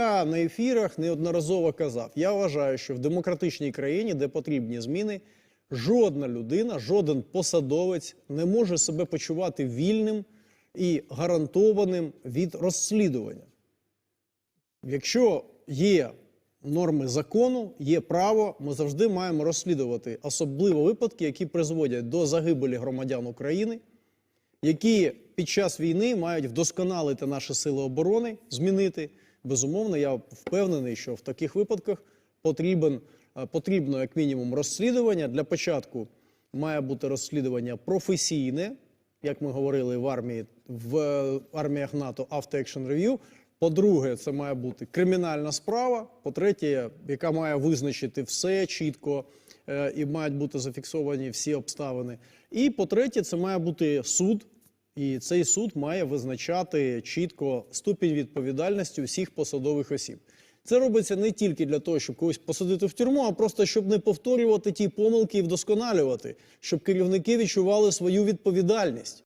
Я на ефірах неодноразово казав. Я вважаю, що в демократичній країні, де потрібні зміни, жодна людина, жоден посадовець не може себе почувати вільним і гарантованим від розслідування. Якщо є норми закону, є право, ми завжди маємо розслідувати особливо випадки, які призводять до загибелі громадян України, які під час війни мають вдосконалити наші сили оборони, змінити. Безумовно, я впевнений, що в таких випадках потрібен, е, потрібно як мінімум розслідування. Для початку має бути розслідування професійне, як ми говорили в армії в е, арміях НАТО Action Review. По-друге, це має бути кримінальна справа. По-третє, яка має визначити все чітко е, і мають бути зафіксовані всі обставини. І по-третє, це має бути суд, і цей суд має визначати чітко ступінь відповідальності всіх посадових осіб. Це робиться не тільки для того, щоб когось посадити в тюрму, а просто щоб не повторювати ті помилки і вдосконалювати, щоб керівники відчували свою відповідальність.